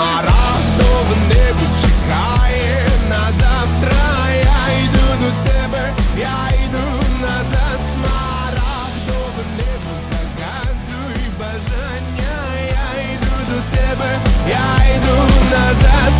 Маразо в чекає. На завтра, я йду до тебе, я йду назад, Маразо в небі бажання, я йду до тебе, я йду назад.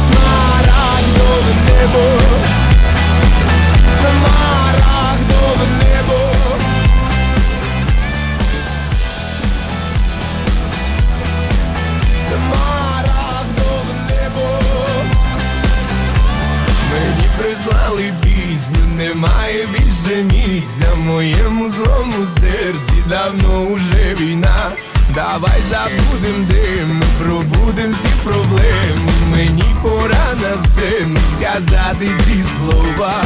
Моєму злому серці давно уже війна. Давай забудем дим, пробудем всі проблеми. Мені пора на зим сказати ці слова.